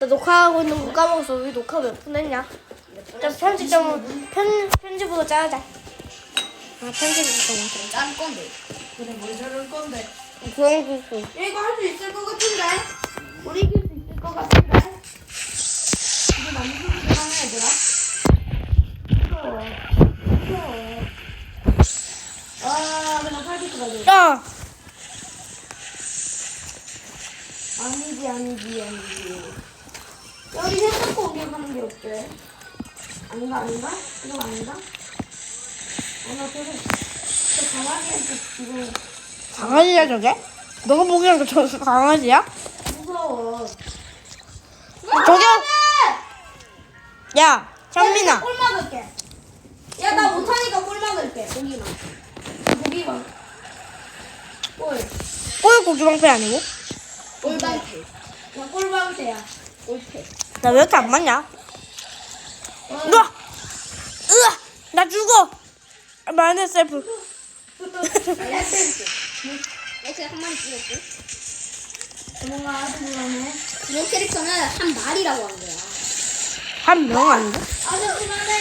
나 녹화하고 있는 거 까먹었어. 우리 녹화 몇 분 했냐? 좀 편집 좀 편, 편집으로 짜자. 아, 먼저. 짠 건데. 그래 뭘 저럴 건데 그런 거 있어. 야, 이거 할 수 있을 것 같은데 우리 이길 수 있을 것 같은데 이거 많이 소리를 하는 얘들아 아 내가 팔기도 가져 야! 아니지 아니지 아니지 야 우리 해놓고 공격하는 게 어때? 아닌가 아닌가? 이건 아닌가? 어나 저거 저 강아지한테 지금 강아지야, 저게? 너가 보기엔 저 강아지야? 무서워 저기! 야, 창민아. 꼴 막을게. 야, 나 못하니까 꼴 막을게. 고기만. 고기만. 꼴. 꼴 고기방패 아니고? 꼴방패. 나 꼴방패야. 꼴패. 나 왜 이렇게 안 맞냐? 으아! 으아! 나 죽어! 마요네 셀프. 엑스 한 마리 죽였고. 뭔가 아주 불안해. 이런 캐릭터는 한 마리라고 하는 거야. 한 명 아닌가? 아주 불안해.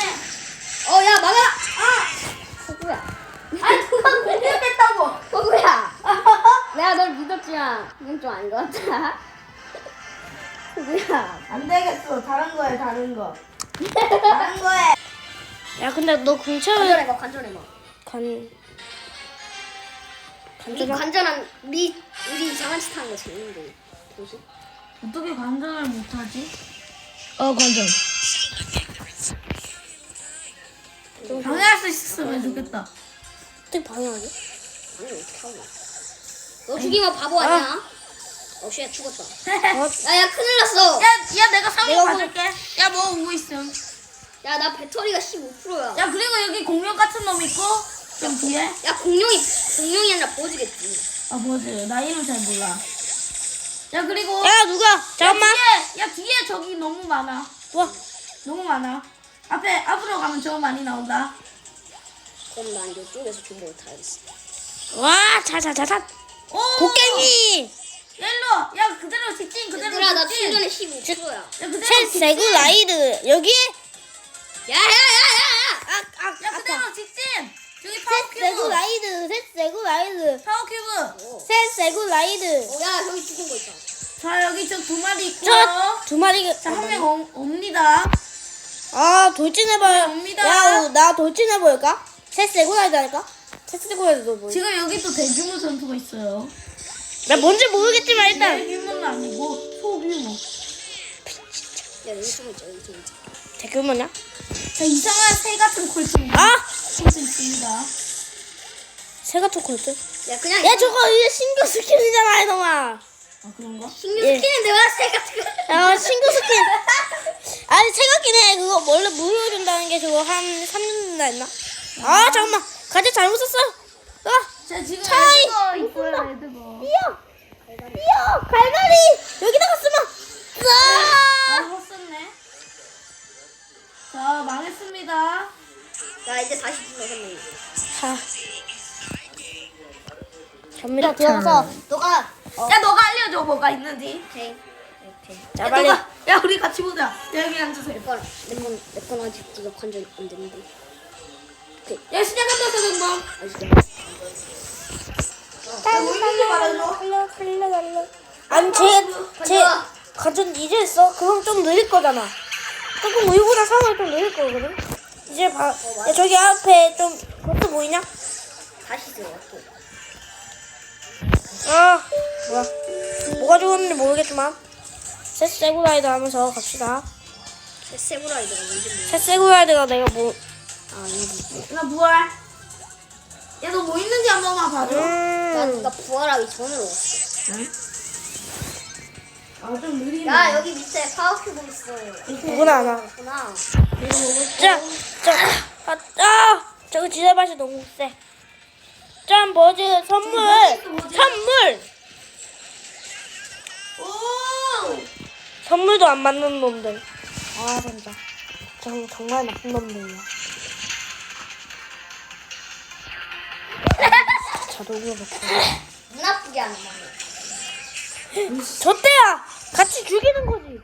어, 야, 막아라! 아! 호구야. 아, 누가 공격했다고. 호구야! 내가 널 믿었지만, 이건 좀 아닌 것 같다. 안 되겠어. 다른 거해, 다른 거. 다른 거해. 야, 근데 너 근처에 관전해봐, 관전해봐. 간... 우리 간절한... 관전한, 우리, 우리 이상한 짓 하는 거 재밌는데. 보지? 어떻게 관전을 못하지? 어, 관전. 방해할 수 있었으면 좋겠다. 어떻게 방해하지? 아니, 어떻게 하고. 너 죽이면 바보 아니야? 어, 쉣, 죽었다. 어? 야, 야, 큰일 났어. 야, 야, 내가 상위 내가 봐줄게. 야, 뭐 오고 있음. 야, 나 배터리가 15%야. 야, 그리고 여기 공룡 같은 놈 있고, 좀 뒤에. 야, 공룡이, 공룡이 아니라 보지겠지. 아, 뭐지? 나 이름 잘 몰라. 야, 그리고. 야, 누가? 잠깐만. 야, 뒤에, 야, 뒤에 저기 너무 많아. 와, 너무 많아. 앞에, 앞으로 가면 저 많이 나온다. 그럼 난 이쪽에서 중보를 타야겠어. 와, 자자자자. 오! 곡괭이. 야, 일로 와. 야, 그대로 직진, 그대로 얘들아, 나 직진. 충전에 15%야. 야, 그대로 셋, 직진. 세구, 라이드. 여기? 야, 야, 야, 야! 아, 아, 야. 그대로 직진. 저기 셋, 파워큐브. 세구, 라이드. 셋, 세구, 라이드. 파워큐브. 어. 셋, 세구, 라이드. 어, 야, 저기 죽은 거 있다. 자, 여기 저 두 마리 있고요. 저, 두 마리. 자, 한 명 옵니다. 아, 돌진해봐요. 옵니다. 야, 어, 나 돌진해볼까? 셋, 세구, 라이드 할까? 셋, 세구, 라이드 너 뭐야? 지금 여기 또 대규모 전투가 있어요. 나 뭔지 모르겠지만 일단. 대규모는 아니고 소규모. 야, 여기 숨어 있자, 여기 숨어 있자. 대규모냐? 자, 이상한 새 같은 콜트입니다. 아! 콜트 있습니다. 새 같은 콜트. 야, 그냥. 야, 저거 이게 신규 스킨이잖아, 이놈아. 아, 그런가? 신경 예. 왜새 같은 거. 야, 신규 스킨. 아니, 생각긴 해. 그거 원래 무료 준다는 게 저거 한 3년 된다 했나? 아, 잠깐만. 가지 잘못 썼어. 아, 자, 지금 차이! 있고요, 레드거. 이야! 이야! 갈갈이! 여기다가 쓰면! 아, 아! 헛썼네. 자, 망했습니다. 자, 이제 다시 불러섰네. 자. 접니다. 들어가서. 너가. 어, 야, 너가 알려줘, 뭐가 있는지. 오케이. 오케이. 자, 야, 빨리. 너가, 야, 우리 같이 보자. 야, 여기 앉으세요. 내 건, 내 건, 내건 아직 네가 관전 안 됐는데. 야, 시작한다, 서정범. 아직 야, 뭐 있는지 말해줘. 달려, 달려, 달려. 아니, 제, 제, 가전 이제 했어? 그럼 좀 느릴 거잖아. 조금 우유보다 상황이 좀 느릴 거거든? 이제 봐. 야, 저기 앞에 좀, 그것도 보이냐? 다시 들어갔고. 아, 뭐야. 뭐가 좋았는지 모르겠지만. 셋 세구라이드 하면서 갑시다. 세브라이드가 뭔지. 셋 세구라이드가 내가 뭐, 아, 여기. 나 부활. 야, 너뭐 있는지 한 번만 봐줘. 나, 음. 나 부활하기 전으로 왔어. 아, 좀 느리네. 야, 여기 밑에 파워큐브 있어. 누구나 알아. 그렇구나. 자, 자, 아, 아, 저거 지대 맛이 너무 세. 짠, 뭐지? 선물! 뭐지? 선물! 오! 선물도 안 맞는 놈들. 아, 진짜. 정, 정말 나쁜 놈들이야. 자동으로. 눈 아프게 하는 거. 저 때야! 같이 죽이는 거지.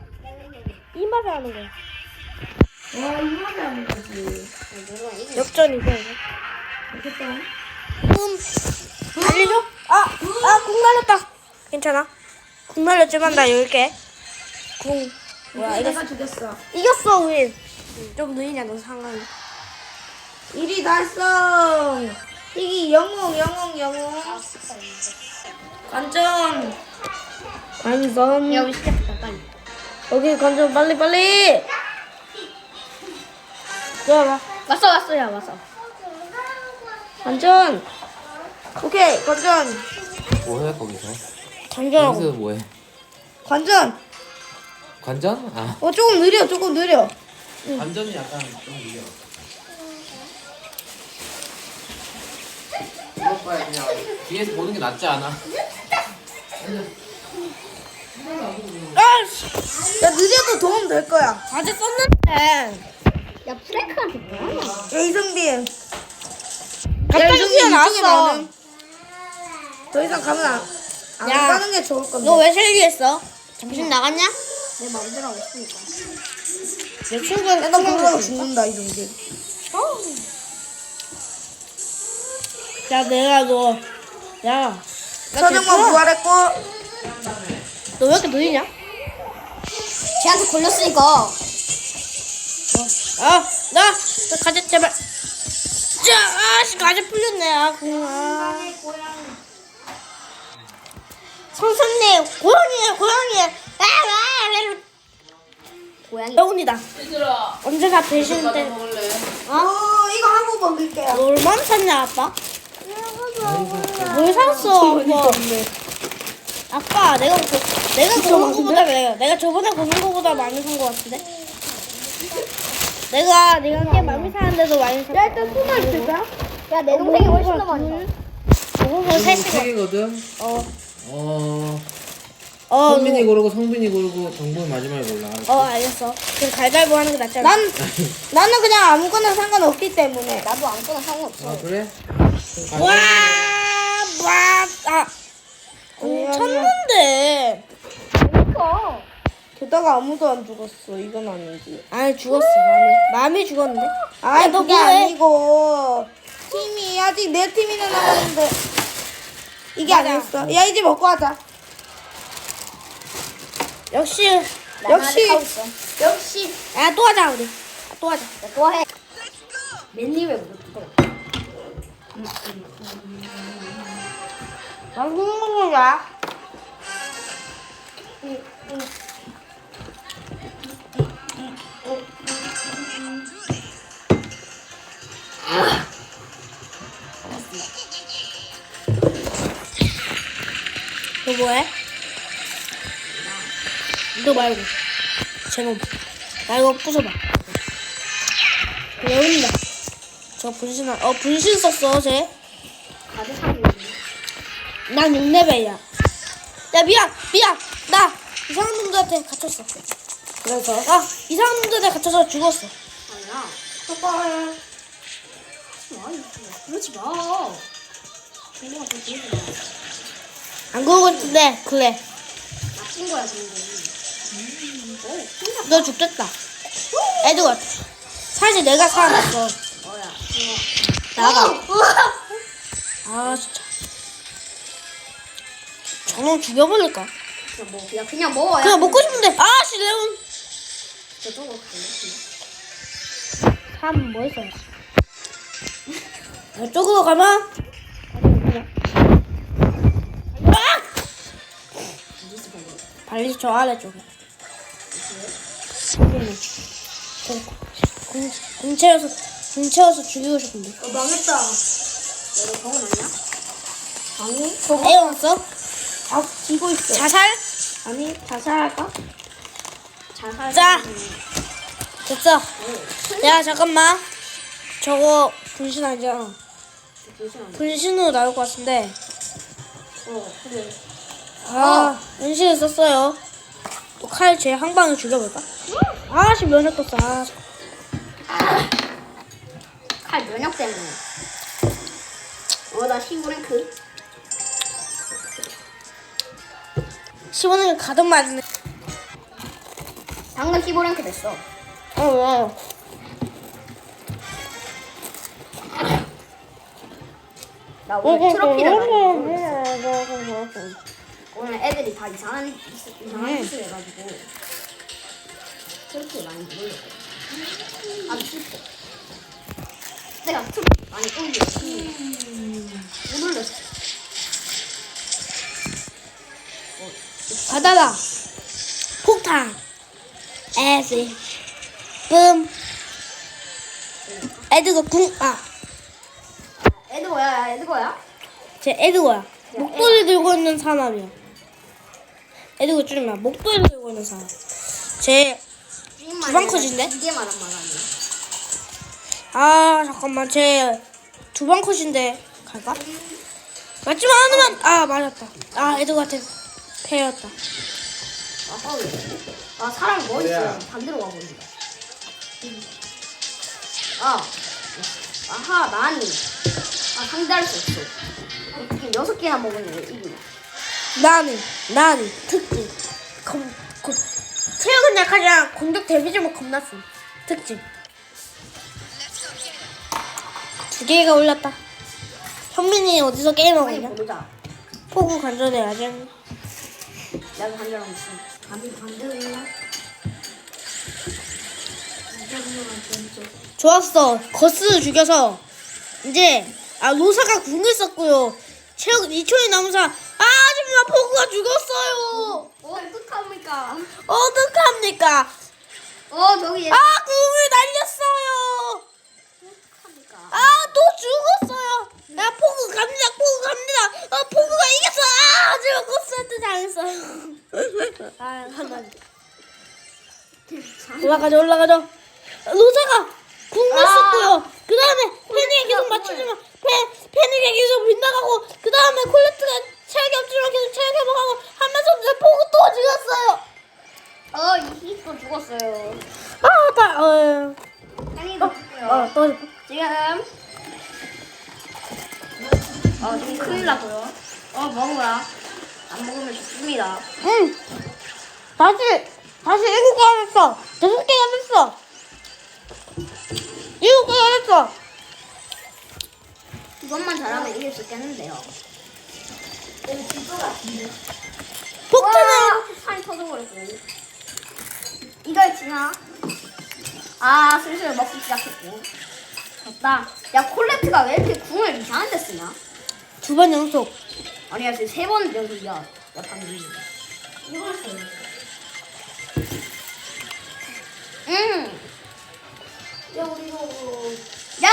맛에 하는 거야. 와 이만해 하는 거지. 역전이고. 알겠다. 음, 알려줘? 아, 아, 궁 날렸다. 괜찮아. 궁 날렸지만 나 열게. 궁. 뭐야, 이거 내가 죽였어. 이겼어, 우린. 좀 느리냐, 너 상황이. 일이 달성. 이기 영웅 영웅 영웅. 관전. 관전. 야 우리 시작했다 빨리. 여기 관전 빨리 빨리. 들어봐. 왔어 왔어 야 왔어. 관전. 오케이 관전. 뭐해 거기서? 던져라고. 거기서 뭐해? 관전. 관전? 아 어 조금 느려 조금 느려. 관전이 약간 좀 느려. 이럴 거야 그냥 뒤에서 보는 게 낫지 않아? 아, 씨. 야 느려도 도움 될 거야. 과제 썼는데. 야 프랭크한테 뭐야? 야 이성빈. 갑자기 이성빈 이쪽에 튀어나왔어. 더 이상 가면 안, 안 야. 가는 게 좋을 건데. 너 왜 실기했어? 정신 나갔냐? 내 마음대로 하고 있으니까. 내 친구는 야, 그러다 죽는다 이성빈. 야, 내가 너. 야. 서정만 부활했고. 너 왜 이렇게 느리냐? 쟤한테 걸렸으니까. 아, 나, 나 가재 제발. 자, 아씨 가재 풀렸네. 아, 그만. 선생님, 고양이에요, 고양이. 아, 아, 고양이. 여운이다. 언제나 배신 때. 어 이거 하고 먹을게요. 너 얼마나 샀냐, 아빠? 뭘 샀어, 이거. 아빠, 내가 그, 내가 고른 거보다 내가, 내가 저번에 고른 거보다 많이 산 거 같은데? 내가, 내가 꽤 많이 사는데도 많이 샀어. 야, 일단 손을 들자. 야내 동생이 훨씬 더 많이. 고른 거세 시간. 책이거든. 어, 어 어, 성빈이 고르고 성빈이 고르고 정국이 마지막에 골라. 알았어? 어, 알겠어. 그럼 갈갈보 하는 게 낫지 않아? 난 나는 그냥 아무거나 상관없기 때문에. 나도 아무거나 상관없어. 아 그래? 와, 와, 아. 공 쳤는데. 그러니까. 게다가 아무도 안 죽었어. 이건 아니지. 아니, 죽었어, 마음이. 마음이 죽었는데? 아, 야, 너 그게 뭐해? 아니고 팀이 아직 네 팀이나 남았는데 이게 아니었어. 야 이제 먹고 하자. 역시, 역시. 역시 야, 또 하자, 우리. 아, 또 하자. 야, 또 해. 맨입에 묻어. 난 흥분이야. 너 뭐해? 너 말고 제놈 나 이거 부숴봐 왜 온다 저 분신 어 분신 썼어 쟤 가드 상이 난 6레벨이야. 야, 미안, 미안. 나 이상한 놈들한테 갇혔어. 그래서? 아, 이상한 놈들한테 갇혀서 죽었어. 아니야. 똑바로 그러지 마. 정보가 좀 그러지 마. 안 그러고 있는데, 그래. 나쁜 거야 정보. 어, 혼자 너 죽겠다. 에드워드. 사실 내가 살아났어. 나가. 아, 진짜. 저놈 죽여버릴까? 그냥 뭐 그냥 그냥 먹어 야. 그냥 먹고 싶은데. 아씨, 레온. 저쪽으로 갈래. 3, 뭐 했어? 이쪽으로 가면. 아! 발리 저 아래쪽에. 여기는. 저 공, 공 채워서, 공 채워서 죽이고 싶은데. 어, 망했다. 너도 병원 아니야? 아니 저거 애 왔어? 아 지고 있어. 자살? 아니 자살할까? 잘 살. 자. 됐어. 야, 잠깐만. 저거 분신하죠? 조심하자. 분신으로 나올 것 같은데. 어 그래. 아, 은신을 썼어요. 또칼제 한 방에 죽여볼까? 아씨, 면역. 아, 칼 면역 때문에. 어 나 15랭크. 15는 가득 맞네. 방금 15랭크 됐어. 어, 어. 나 어, 오늘 트로피를 많이 어, 먹었어. 오늘 애들이 다 이상한 이상한 음. 짓을 해가지고 트로피 많이 먹으려고. 아 슬퍼. 내가 트로피 많이 올렸어. 못 올렸어. 바다다. 폭탄. 에스. 뿜. 에드거 궁, 아. 에드거야, 에드거야. 제 에드거야. 목도리 들고 있는 사람이야. 에드거 줄이면 목도리 들고 있는 사람. 제, 두방 컷인데? 이게 말한 말 아니야. 아, 잠깐만. 제두방 컷인데. 갈까? 맞지만 않으면, 아, 맞았다. 아, 에드거한테 패였다. 아, 파울. 아, 사람 뭐 있어? 뭐야? 반대로 가버린다. 아, 아하, 나니. 아, 상대할 수 없어. 여섯 개나 먹었네, 이기네. 나는, 나는 특징. 검, 검, 체력은 약하지만 공격 데미지만 겁났음. 특징. 두 개가 올랐다. 현민이 어디서 게임하고 빨리 있냐? 포구 간절해야지. 반대로 있어. 반대, 반대로 있나? 좋았어. 거스 죽여서 이제 아 로사가 궁을 썼고요. 체력 2초이 남은 사람. 아 하지만 포구가 죽었어요. 어, 어떡합니까? 어떡합니까? 어, 저기 얘. 아 궁을 날렸어요. 아 또 죽었어요. 야 포구 갑니다. 포구 갑니다. 아 포구가 이겼어. 아 하지만 코스한테 당했어요. 아 한번 올라가죠 올라가죠. 로사가 궁을 아. 썼고요. 그 다음에 페닉에 계속 맞추지만 페 페닉에 계속 빗나가고 그 다음에 콜레트가 체력이 없지만 계속 체력 회복하고 하면서 내 포구 또 죽었어요. 어, 이 히도 죽었어요. 아 다 어. 짱이도 죽고요. 어, 또 지금 어 지금 큰일 났고요. 어 먹어라. 안 먹으면 죽습니다. 응. 다시 다시 일곱 개가 됐어. 다섯 개가 됐어. 일곱 개가 됐어. 이것만 잘하면 이길 수 있겠는데요. 폭탄은 산이 터져버렸고. 이걸 지나? 아 슬슬 먹기 시작했고. 됐다. 야 콜레트가 왜 이렇게 궁을 이상한 데 쓰냐? 두 번 연속. 아니야 지금 세번 연속이야. 야 방금. 응. 야 우리도 야!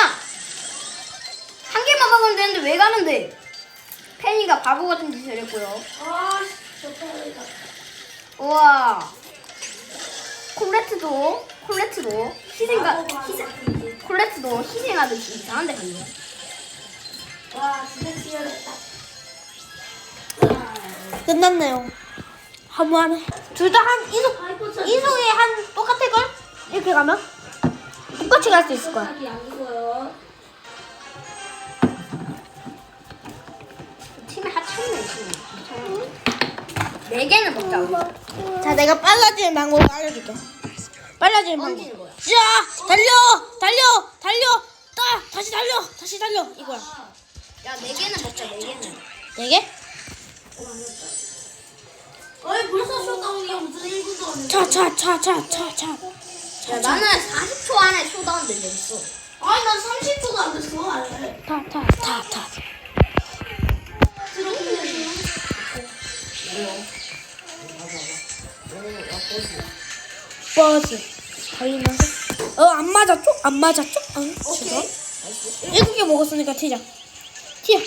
한 개만 먹으면 되는데 왜 가는데? 팬이가 바보 같은 짓을 했고요. 아 좋다. 우와. 콜레트도, 콜레트도 희생가, 희생, 콜레트도 희생하듯이 이상한 데 갔네. 와 진짜 치열했다. 끝났네요. 하무하네. 둘 다 한 이속 이속에 한 똑같을 걸? 이렇게 가면 똑같이 갈 수 있을 거야. 팀에 하찮네, 지금. 네 개는 먹자. 우리. 자, 내가 빨라지는 방법을 알려줄게. 빨라지는 방법. 던지는 거야. 자, 달려, 달려, 달려, 따, 다시 달려, 다시 달려. 이거야. 야, 네 개는 먹자, 네 개는. 네 개? 어이 벌써 쇼다운이야 무슨 1분도 안 차, 차, 차, 차, 차, 차. 야, 나는 40초 안에 쇼다운 되있어 아니 난 30초도 안 됐어. 아니. 타, 타, 타, 타. 버스. 달리면서. 어, 안 맞았죠? 안 맞았죠? 안 맞았죠? 일곱 개 먹었으니까 튀자. 튀어.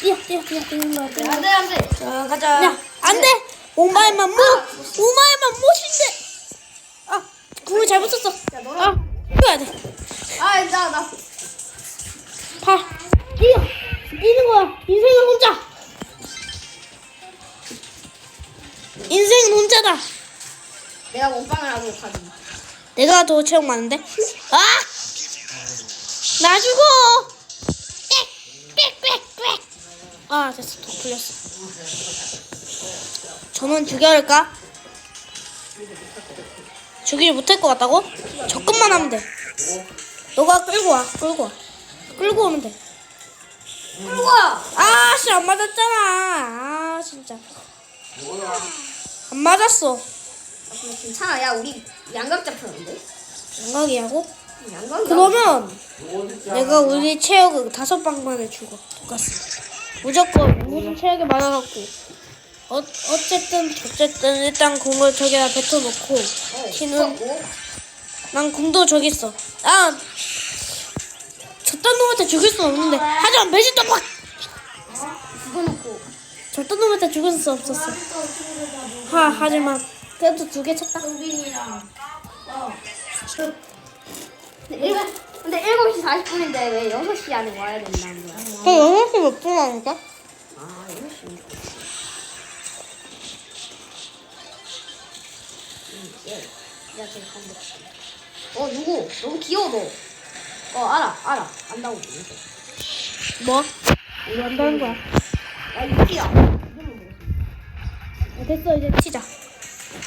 튀어, 튀어, 튀어, 튀어, 튀어, 튀어. 안 돼, 안 돼. 자, 가자. 야, 안 돼! 오마이만 못! 오마이만 못인데! 아, 궁을 잘못 썼어. 야, 너랑. 아, 뛰어야 돼. 아, 나, 나. 내가 더 체력 많은데? 아! 나 죽어! 꽥! 아, 됐어. 더 풀렸어. 전원 죽여야 할까? 죽이지 못할 것 같다고? 접근만 하면 돼. 너가 끌고 와, 끌고 와. 끌고 오면 돼. 끌고 와. 아, 씨, 안 맞았잖아. 아, 진짜. 안 맞았어. 아, 근데 괜찮아. 야 우리 양각 잡혔는데. 양각이 하고? 양각. 그러면 내가 우리 체력 다섯 방만에 죽어. 똑같어. 무조건 무슨 체력이 많아갖고. 어, 어쨌든, 어쨌든, 일단 공을 저기다 뱉어놓고, 키는, 고난 공도 저기 있어. 아, 저딴 놈한테 죽일 수 없는데. 하지만 배신도 막! 죽어놓고. 저딴 놈한테 죽일 수 없었어. 하, 하지만, 그래도 두 개 쳤다. 성빈이랑 근데, 일, 근데 7시 40분인데 왜 6시 안에 와야 된다는 거야? 그 영어 시몇 분 하니까? 아 6시. 야, 쟤 가운데. 어, 누구? 너무 귀여워, 너. 어, 알아, 알아. 안다고. 뭐? 이거 한다는 거야. 야, 이끼야. 아, 됐어, 이제 튀자.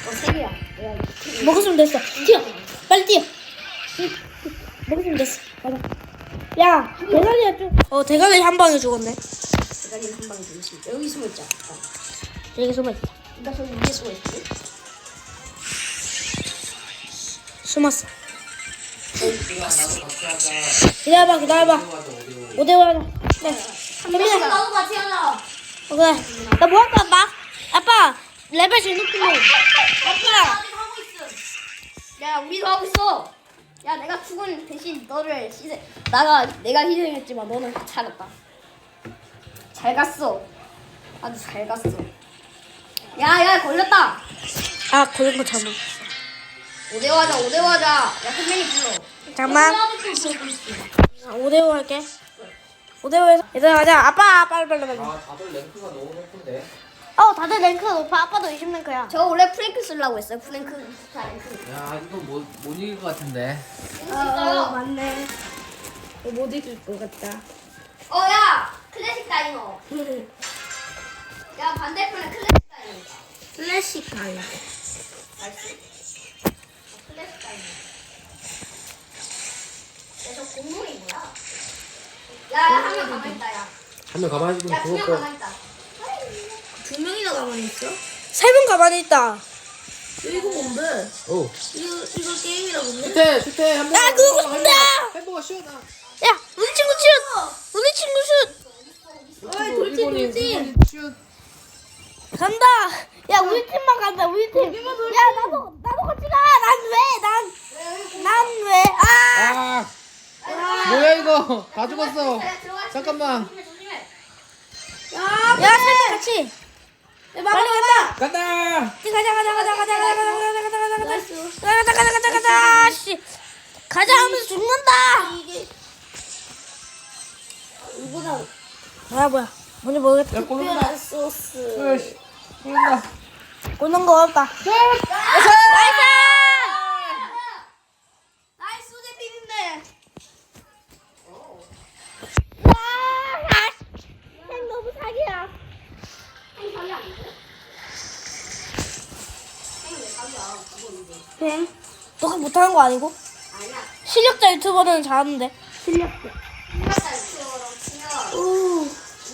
어, 세 개야. 이거 먹었으면 됐어. 튀어! 빨리 뛰어! 먹었으면 됐어. 맞아. 야, 대가리야 좀. 어, 대가리 한 방에 죽었네. 대가리 한 방에 있다. 여기 숨어 있자. 어. 여기 숨어 있다. 나 저기 위에 숨어 있지? 숨었어. 하자. 기다려봐, 기다려봐. 5대5 하자. 네. 현민아. 나도 같이 하자. 어, 그래. 나뭐 할까, 아빠? 아빠, 레벨 제일 높은 하고 있음. 야, 우리도 하고 있어. 야, 내가 죽은 대신 너를 희생. 나가 내가 희생했지만 너는 살았다. 잘 갔어. 아주 잘 갔어. 야, 야, 걸렸다. 아, 걸린 거 잘못. 5대 하자, 5대 하자. 야, 선생님 불러. 보고 있어. 5대5 할게. 5대5에서. 얘들아, 가자. 아빠, 빨리, 빨리, 빨리. 아, 다들 랭크가 너무 높은데. 어, 다들 랭크가 높아. 아빠도 20랭크야. 저 원래 프랭크 쓰려고 했어요. 프랭크. 자, 랭크. 야, 이거 못, 못 이길 것 같은데. 어, 맞네. 못 이길 것 같다. 어, 야, 클래식 다이너. 야, 반대편에 클래식 다이너다. 클래식 가요. 아, 클래식 다이너. 야, 저 공룡이 뭐야? 야, 야, 한명 가만히 있다, 야. 한 명 가만히 명 죽을 거. 가만히 있다. 두 명이나 가만히 있어? 세 명 가만히 있다. 이거 뭔데? 오. 이거 이거 게임이라 본데? 슈테, 슈테, 한 번. 야, 그거 뭔데? 햄버거 시원하. 야, 우리 친구 슛! 우리 친구 슛! 어이 돌진 돌진. 슛. 간다! 야, 우리 팀만 간다, 우리 팀. 야, 나도, 나도 같이 가! 난 왜? 난, 난 왜? 아! 아, 뭐야 이거? 다 죽었어. 야. 잠깐만. 야, 셋이 같이. 빨리 간다! 간다. 가자, 가자, 가자, 가자, 가자, 가자, 가자, 가자, 가자, 가자, 가자. 가자, 가자, 가자, 가자, 씨. 가자 하면서 죽는다! 이게 이거다. 뭐야, 뭐야. 뭔지 모르겠다. 야. 특별한 소스. 꼬는다. 꽂는 거 없다. 못하는 거 아니고? 아니야. 실력자 유튜버는 잘하는데. 우리나라 유튜버랑 치면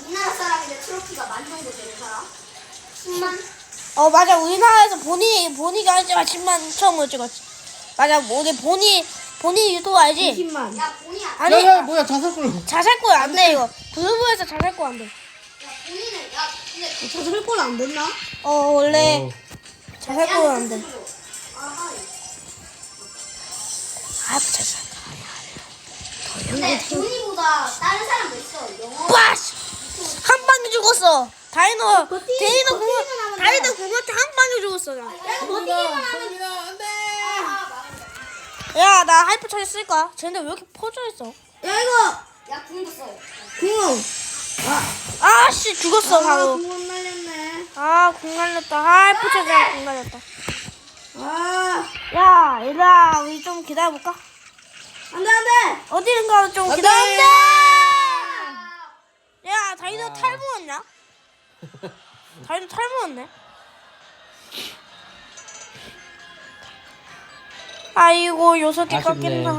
우리나라 사람인데 트로피가 만 정도 되는 사람? 10만? 어 맞아 우리나라에서 본이 본이가 알지만 10만 처음으로 찍었지. 맞아 우리 본이 본이 유튜브 알지? 20만. 야 본이 안 아니 야, 야, 뭐야 자살골. 자살골 안 돼 이거. 블루브에서 자살골 안 돼. 야 본인은 야 근데 저 설골 안 됐나? 어 원래 어. 자살골 안 돼. 아 자살. 근데 본이보다 다른 사람도 있어 영어 빠시 한 방에 죽었어. 다이노 버티- 데이노 버티기만 궁 하면 돼. 다이노 궁한테 한 방에 죽었어 나. 내가 버티기만 성민아, 안 돼. 야 나 하이퍼 차지 쓸까? 쟤네 왜 이렇게 퍼져 있어? 야 이거 야 궁도 써 궁. 아씨 죽었어 아, 바로. 궁 날렸네. 아궁 날렸다. 하이퍼 차지랑 궁 날렸다. 아, 야 얘들아 우리 좀 기다려볼까? 안 돼 안 돼. 어디든가 좀 안 돼! 기다려. 안 돼! 야, 다이너 탈모였냐? 다이너 탈모였네. 아이고 요소기 아쉽네. 깎였나